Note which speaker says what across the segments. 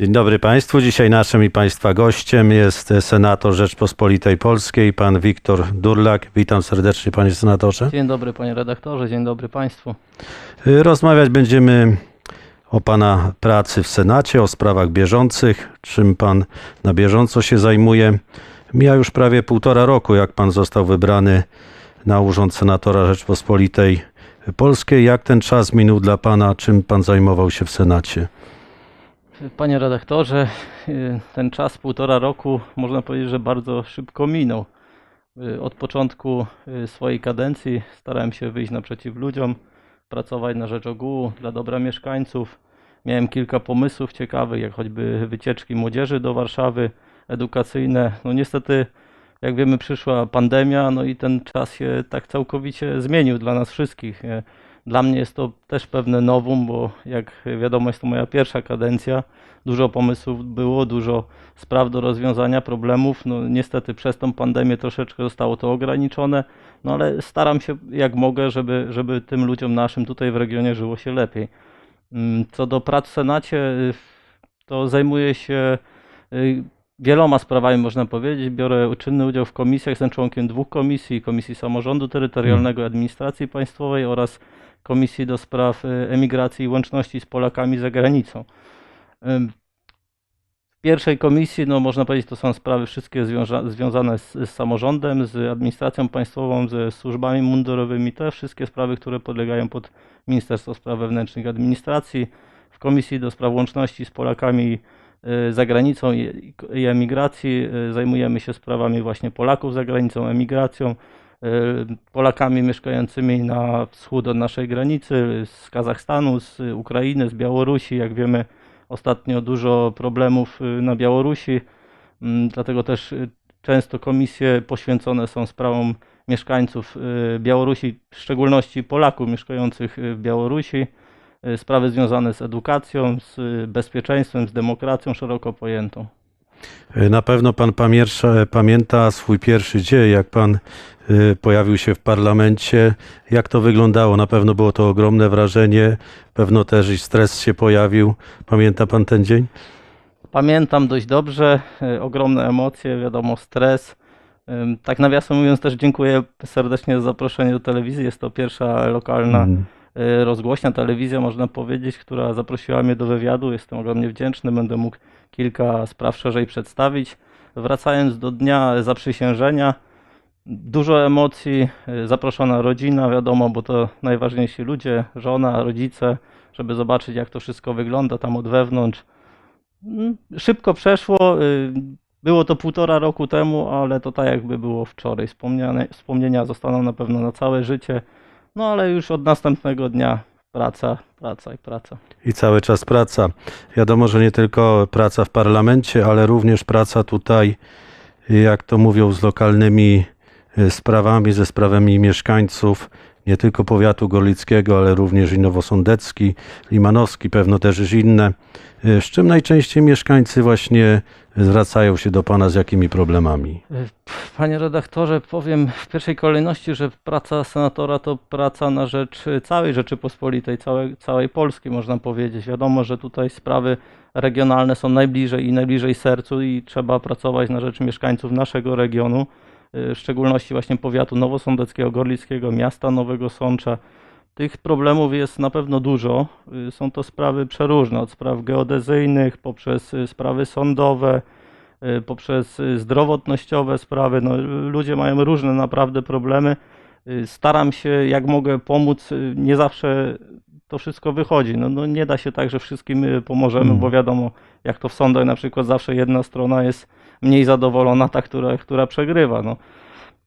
Speaker 1: Dzień dobry Państwu. Dzisiaj naszym i Państwa gościem jest senator Rzeczpospolitej Polskiej, pan Wiktor Durlak. Witam serdecznie, panie senatorze.
Speaker 2: Dzień dobry panie redaktorze, dzień dobry państwu.
Speaker 1: Rozmawiać będziemy o pana pracy w Senacie, o sprawach bieżących, czym pan na bieżąco się zajmuje. Mija już prawie półtora roku, jak pan został wybrany na urząd senatora Rzeczpospolitej Polskiej. Jak ten czas minął dla pana? Czym pan zajmował się w Senacie?
Speaker 2: Panie redaktorze, y, ten czas półtora roku można powiedzieć, że bardzo szybko minął. Y, Od początku y, swojej kadencji starałem się wyjść naprzeciw ludziom, pracować na rzecz ogółu, dla dobra mieszkańców. Miałem kilka pomysłów ciekawych, jak choćby wycieczki młodzieży do Warszawy, edukacyjne. No niestety, jak wiemy, przyszła pandemia, no i ten czas się tak całkowicie zmienił dla nas wszystkich. Dla mnie jest to też pewne nowum, bo jak wiadomo, jest to moja pierwsza kadencja. Dużo pomysłów było, dużo spraw do rozwiązania, problemów. No niestety przez tą pandemię troszeczkę zostało to ograniczone, no ale staram się jak mogę, żeby, żeby tym ludziom naszym tutaj w regionie żyło się lepiej. Mm, Co do prac w Senacie, y, to zajmuję się y, wieloma sprawami, można powiedzieć. Biorę czynny udział w komisjach, jestem członkiem dwóch komisji, Komisji Samorządu Terytorialnego i Administracji Państwowej oraz Komisji do Spraw y, Emigracji i Łączności z Polakami za granicą. W pierwszej komisji, no można powiedzieć, to są sprawy wszystkie związa- związane z, z samorządem, z administracją państwową, ze służbami mundurowymi, te wszystkie sprawy, które podlegają pod Ministerstwo Spraw Wewnętrznych i Administracji. W Komisji do Spraw Łączności z Polakami y, za granicą i, emigracji y, zajmujemy się sprawami właśnie Polaków za granicą, emigracją, Polakami mieszkającymi na wschód od naszej granicy, z Kazachstanu, z Ukrainy, z Białorusi. Jak wiemy, ostatnio dużo problemów y, na Białorusi, mm, dlatego też y, często komisje poświęcone są sprawom mieszkańców y, Białorusi, w szczególności Polaków mieszkających y, w Białorusi. Y, Sprawy związane z edukacją, z y, bezpieczeństwem, z demokracją szeroko pojętą.
Speaker 1: Na pewno pan pamięta, pamięta swój pierwszy dzień, jak pan y, pojawił się w parlamencie. Jak to wyglądało? Na pewno było to ogromne wrażenie, pewno też i stres się pojawił. Pamięta pan ten dzień?
Speaker 2: Pamiętam dość dobrze, ogromne emocje, wiadomo, stres. Tak nawiasem mówiąc też dziękuję serdecznie za zaproszenie do telewizji. Jest to pierwsza lokalna
Speaker 1: Mhm.
Speaker 2: Y, rozgłośnia, telewizja można powiedzieć, która zaprosiła mnie do wywiadu. Jestem ogromnie wdzięczny, będę mógł kilka spraw szerzej przedstawić. Wracając do dnia zaprzysiężenia, dużo emocji, y, zaproszona rodzina, wiadomo, bo to najważniejsi ludzie, żona, rodzice, żeby zobaczyć jak to wszystko wygląda tam od wewnątrz. Mm, Szybko przeszło. y, Było to półtora roku temu, ale to tak jakby było wczoraj. Wspomnienia zostaną na pewno na całe życie. No ale już od następnego dnia praca, praca i praca.
Speaker 1: I cały czas praca. Wiadomo, że nie tylko praca w parlamencie, ale również praca tutaj, jak to mówią, z lokalnymi y, sprawami, ze sprawami mieszkańców, nie tylko powiatu gorlickiego, ale również i nowosądecki, limanowski, pewno też inne. Y, Z czym najczęściej mieszkańcy właśnie zwracają się do pana, z jakimi problemami?
Speaker 2: Panie redaktorze, powiem w pierwszej kolejności, że praca senatora to praca na rzecz całej Rzeczypospolitej, całej, całej Polski, można powiedzieć. Wiadomo, że tutaj sprawy regionalne są najbliżej i najbliżej sercu i trzeba pracować na rzecz mieszkańców naszego regionu, y, w szczególności właśnie powiatu nowosądeckiego, gorlickiego, miasta Nowego Sącza. Tych problemów jest na pewno dużo. Y, Są to sprawy przeróżne, od spraw geodezyjnych, poprzez y, sprawy sądowe, poprzez y, zdrowotnościowe sprawy. No, ludzie mają różne naprawdę problemy. Y, Staram się jak mogę pomóc. y, Nie zawsze to wszystko wychodzi. No, no nie da się tak, że wszystkim y, pomożemy, bo wiadomo, jak to w sądach na przykład zawsze jedna strona jest mniej zadowolona, ta, która, która przegrywa. No.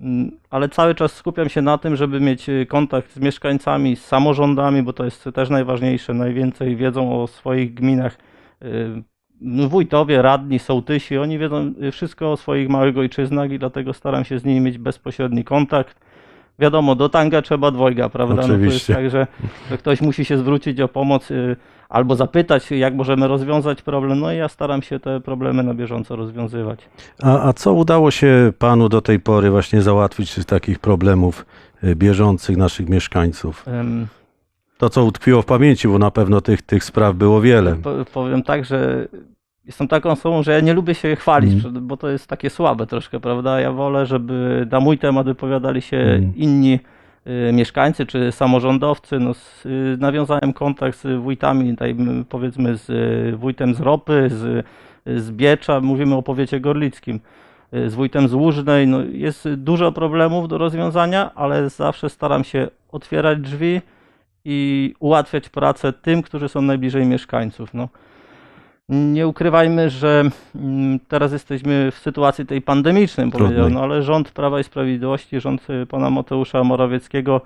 Speaker 2: Mm, Ale cały czas skupiam się na tym, żeby mieć y, kontakt z mieszkańcami, z samorządami, bo to jest też najważniejsze. Najwięcej wiedzą o swoich gminach y, wójtowie, radni, sołtysi, oni wiedzą wszystko o swoich małych ojczyznach i dlatego staram się z nimi mieć bezpośredni kontakt. Wiadomo, do tanga trzeba dwojga, prawda? No to jest
Speaker 1: Oczywiście.
Speaker 2: tak, że, że ktoś musi się zwrócić o pomoc y, albo zapytać, jak możemy rozwiązać problem. No i ja staram się te problemy na bieżąco rozwiązywać.
Speaker 1: A, a co udało się panu do tej pory właśnie załatwić z takich problemów y, bieżących naszych mieszkańców?
Speaker 2: Ym,
Speaker 1: To, co utkwiło w pamięci, bo na pewno tych, tych spraw było wiele.
Speaker 2: Po, powiem tak, że jestem taką osobą, że ja nie lubię się chwalić,
Speaker 1: Mm.
Speaker 2: bo to jest takie słabe troszkę, prawda? Ja wolę, żeby na mój temat wypowiadali się
Speaker 1: Mm.
Speaker 2: inni y, mieszkańcy czy samorządowcy. No, z, y, nawiązałem kontakt z wójtami, tutaj, powiedzmy z y, wójtem z Ropy, z, z Biecza, mówimy o powiecie gorlickim, y, z wójtem z Łużnej. No, jest dużo problemów do rozwiązania, ale zawsze staram się otwierać drzwi i ułatwiać pracę tym, którzy są najbliżej mieszkańców. No. Nie ukrywajmy, że mm, teraz jesteśmy w sytuacji tej pandemicznej, powiedział, no ale rząd Prawa i Sprawiedliwości, rząd y, pana Mateusza Morawieckiego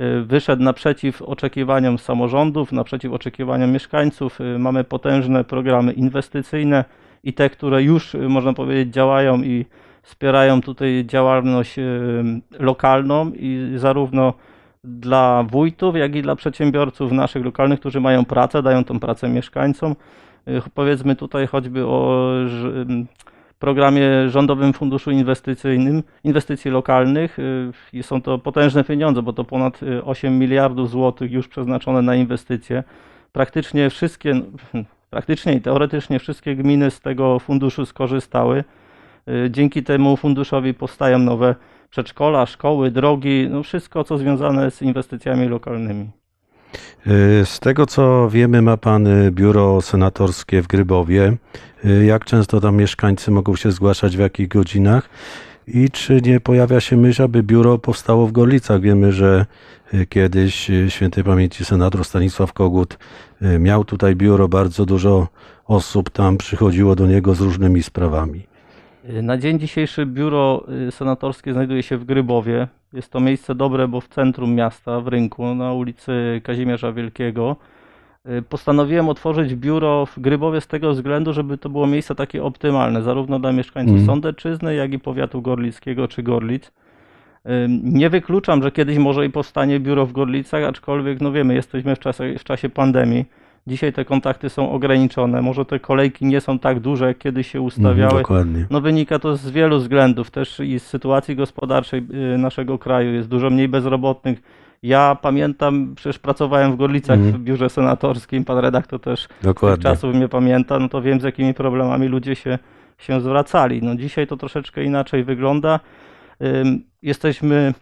Speaker 2: y, wyszedł naprzeciw oczekiwaniom samorządów, naprzeciw oczekiwaniom mieszkańców. Y, Mamy potężne programy inwestycyjne i te, które już, można powiedzieć, działają i wspierają tutaj działalność lokalną i zarówno dla wójtów, jak i dla przedsiębiorców naszych lokalnych, którzy mają pracę, dają tą pracę mieszkańcom. Y, Powiedzmy tutaj choćby o programie Rządowym Funduszu Inwestycyjnym, Inwestycji Lokalnych. Y, Są to potężne pieniądze, bo to ponad y, 8 miliardów złotych już przeznaczone na inwestycje. Praktycznie wszystkie, praktycznie i teoretycznie wszystkie gminy z tego funduszu skorzystały. Y, Dzięki temu funduszowi powstają nowe przedszkola, szkoły, drogi, no wszystko co związane z inwestycjami lokalnymi.
Speaker 1: Y, Z tego co wiemy, ma pan y, biuro senatorskie w Grybowie. Y, Jak często tam mieszkańcy mogą się zgłaszać, w jakich godzinach? I czy nie pojawia się myśl, aby biuro powstało w Gorlicach? Wiemy, że kiedyś świętej pamięci senator Stanisław Kogut miał tutaj biuro, bardzo dużo osób tam przychodziło do niego z różnymi sprawami.
Speaker 2: Na dzień dzisiejszy biuro y, senatorskie znajduje się w Grybowie. Jest to miejsce dobre, bo w centrum miasta, w rynku, na ulicy Kazimierza Wielkiego. Y, Postanowiłem otworzyć biuro w Grybowie z tego względu, żeby to było miejsce takie optymalne, zarówno dla mieszkańców
Speaker 1: Mhm.
Speaker 2: Sądeczyzny, jak i powiatu gorlickiego czy Gorlic. Nie wykluczam, że kiedyś może i powstanie biuro w Gorlicach, aczkolwiek, no wiemy, jesteśmy w czasie, w czasie pandemii. Dzisiaj te kontakty są ograniczone. Może te kolejki nie są tak duże, jak kiedyś się
Speaker 1: Mhm,
Speaker 2: ustawiały.
Speaker 1: Dokładnie.
Speaker 2: No wynika to z wielu względów, też i z sytuacji gospodarczej y, naszego kraju. Jest dużo mniej bezrobotnych. Ja pamiętam, przecież pracowałem w Gorlicach
Speaker 1: Mhm.
Speaker 2: w biurze senatorskim, pan redaktor też
Speaker 1: Dokładnie.
Speaker 2: czasów mnie pamięta, no to wiem z jakimi problemami ludzie się, się zwracali. No dzisiaj to troszeczkę inaczej wygląda. Jesteśmy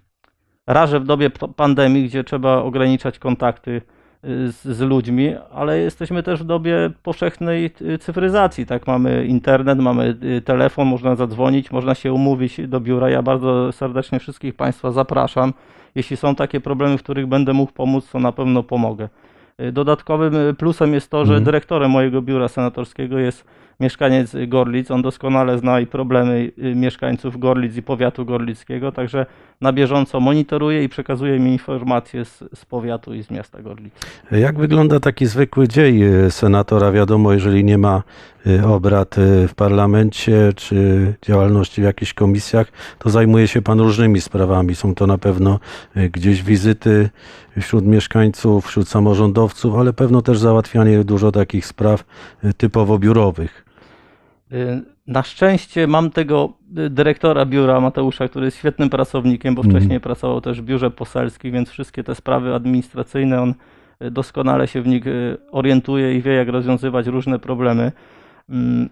Speaker 2: raże w dobie pandemii, gdzie trzeba ograniczać kontakty z, z ludźmi, ale jesteśmy też w dobie powszechnej y, cyfryzacji. Tak, mamy internet, mamy y, telefon, można zadzwonić, można się umówić do biura. Ja bardzo serdecznie wszystkich Państwa zapraszam. Jeśli są takie problemy, w których będę mógł pomóc, to na pewno pomogę. Y, Dodatkowym plusem jest to, że
Speaker 1: Mhm.
Speaker 2: dyrektorem mojego biura senatorskiego jest mieszkaniec Gorlic. On doskonale zna i problemy y, mieszkańców Gorlic i powiatu gorlickiego, także na bieżąco monitoruje i przekazuje mi informacje z, z powiatu i z miasta Gorlic.
Speaker 1: Jak wygląda taki zwykły dzień y, senatora? Wiadomo, jeżeli nie ma y, obrad w parlamencie czy działalności w jakichś komisjach, to zajmuje się pan różnymi sprawami. Są to na pewno gdzieś wizyty wśród mieszkańców, wśród samorządowców, ale pewno też załatwianie dużo takich spraw typowo biurowych.
Speaker 2: Y, Na szczęście mam tego y, dyrektora biura Mateusza, który jest świetnym pracownikiem, bo
Speaker 1: Mhm.
Speaker 2: wcześniej pracował też w biurze poselskim, więc wszystkie te sprawy administracyjne on y, doskonale się w nich orientuje i wie, jak rozwiązywać różne problemy. Mm.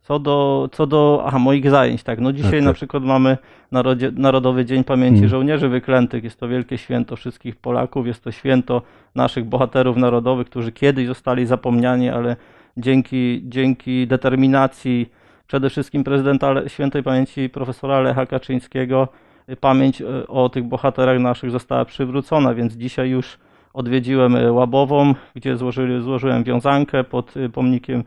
Speaker 2: Co do, co do aha, moich zajęć, tak. No dzisiaj
Speaker 1: Tak,
Speaker 2: na
Speaker 1: tak.
Speaker 2: przykład mamy Narodzie, Narodowy Dzień Pamięci
Speaker 1: Mhm.
Speaker 2: Żołnierzy Wyklętych. Jest to wielkie święto wszystkich Polaków. Jest to święto naszych bohaterów narodowych, którzy kiedyś zostali zapomniani, ale dzięki, dzięki determinacji przede wszystkim prezydenta świętej pamięci profesora Lecha Kaczyńskiego y, pamięć y, o tych bohaterach naszych została przywrócona, więc dzisiaj już odwiedziłem y, Łabową, gdzie złożyli, złożyłem wiązankę pod pomnikiem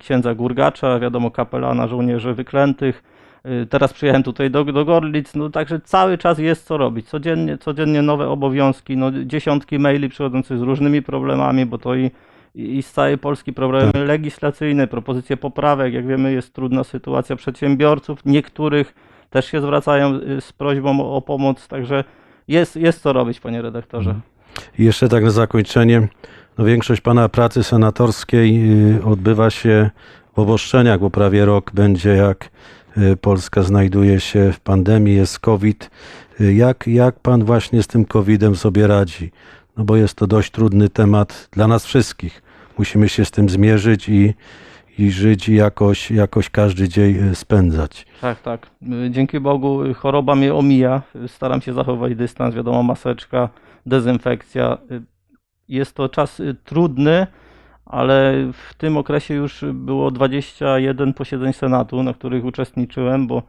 Speaker 2: księdza Gurgacza, wiadomo kapelana żołnierzy wyklętych. Teraz przyjechałem tutaj do, do Gorlic, no także cały czas jest co robić. Codziennie, codziennie nowe obowiązki, no dziesiątki maili przychodzących z różnymi problemami, bo to i, i z całej Polski problemy legislacyjne, propozycje poprawek. Jak wiemy, jest trudna sytuacja przedsiębiorców. Niektórych też się zwracają y, z prośbą o, o pomoc, także jest, jest co robić, panie redaktorze.
Speaker 1: I jeszcze tak na zakończenie. No większość pana pracy senatorskiej y, odbywa się w oboszczeniach, bo prawie rok będzie jak y, Polska znajduje się w pandemii, jest COVID. Jak, jak pan właśnie z tym COVIDem sobie radzi? No bo jest to dość trudny temat dla nas wszystkich. Musimy się z tym zmierzyć i, i żyć i jakoś, jakoś każdy dzień y, spędzać.
Speaker 2: Tak, tak. Y, Dzięki Bogu y, choroba mnie omija. Staram się zachować dystans, wiadomo, maseczka, dezynfekcja. Jest to czas trudny, ale w tym okresie już było 21 posiedzeń Senatu, na których uczestniczyłem, bo,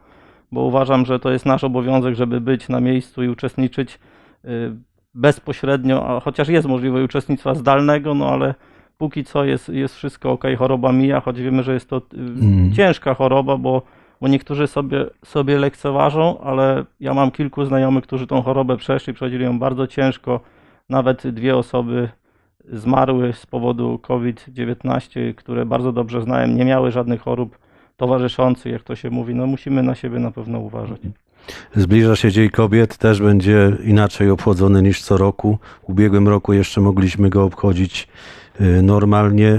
Speaker 2: bo uważam, że to jest nasz obowiązek, żeby być na miejscu i uczestniczyć bezpośrednio, a chociaż jest możliwość uczestnictwa zdalnego, no ale póki co jest, jest wszystko ok, choroba mija, choć wiemy, że jest to y,
Speaker 1: Mm.
Speaker 2: ciężka choroba, bo, bo niektórzy sobie, sobie lekceważą, ale ja mam kilku znajomych, którzy tą chorobę przeszli, przechodzili ją bardzo ciężko. Nawet dwie osoby zmarły z powodu COVID-19, które bardzo dobrze znałem, nie miały żadnych chorób towarzyszących, jak to się mówi. No musimy na siebie na pewno uważać.
Speaker 1: Zbliża się Dzień Kobiet, też będzie inaczej obchodzony niż co roku. W ubiegłym roku jeszcze mogliśmy go obchodzić normalnie.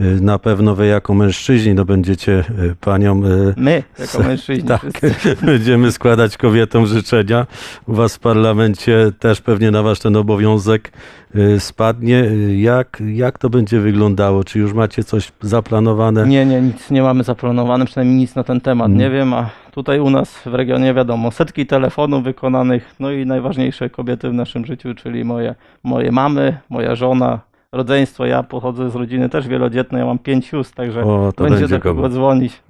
Speaker 1: Y, Na pewno wy jako mężczyźni no będziecie y, paniom y,
Speaker 2: My, jako mężczyźni,
Speaker 1: tak, będziemy składać kobietom życzenia. U was w parlamencie też pewnie na was ten obowiązek y, spadnie. Y, Jak, jak to będzie wyglądało? Czy już macie coś zaplanowane?
Speaker 2: Nie, nie, nic nie mamy zaplanowane, przynajmniej nic na ten temat
Speaker 1: Mm.
Speaker 2: nie wiem, a tutaj u nas w regionie wiadomo, setki telefonów wykonanych, no i najważniejsze kobiety w naszym życiu, czyli moje, moje mamy, moja żona, rodzeństwo, ja pochodzę z rodziny też wielodzietnej, ja mam pięć sióstr, także
Speaker 1: O, to
Speaker 2: będzie
Speaker 1: będzie
Speaker 2: do kogo dzwonić.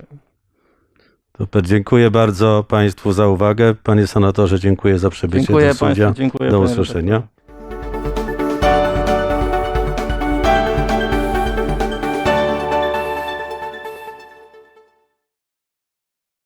Speaker 1: Super, dziękuję bardzo Państwu za uwagę. Panie senatorze, dziękuję za przybycie
Speaker 2: Dziękuję
Speaker 1: do studia.
Speaker 2: Dziękuję.
Speaker 1: Do usłyszenia.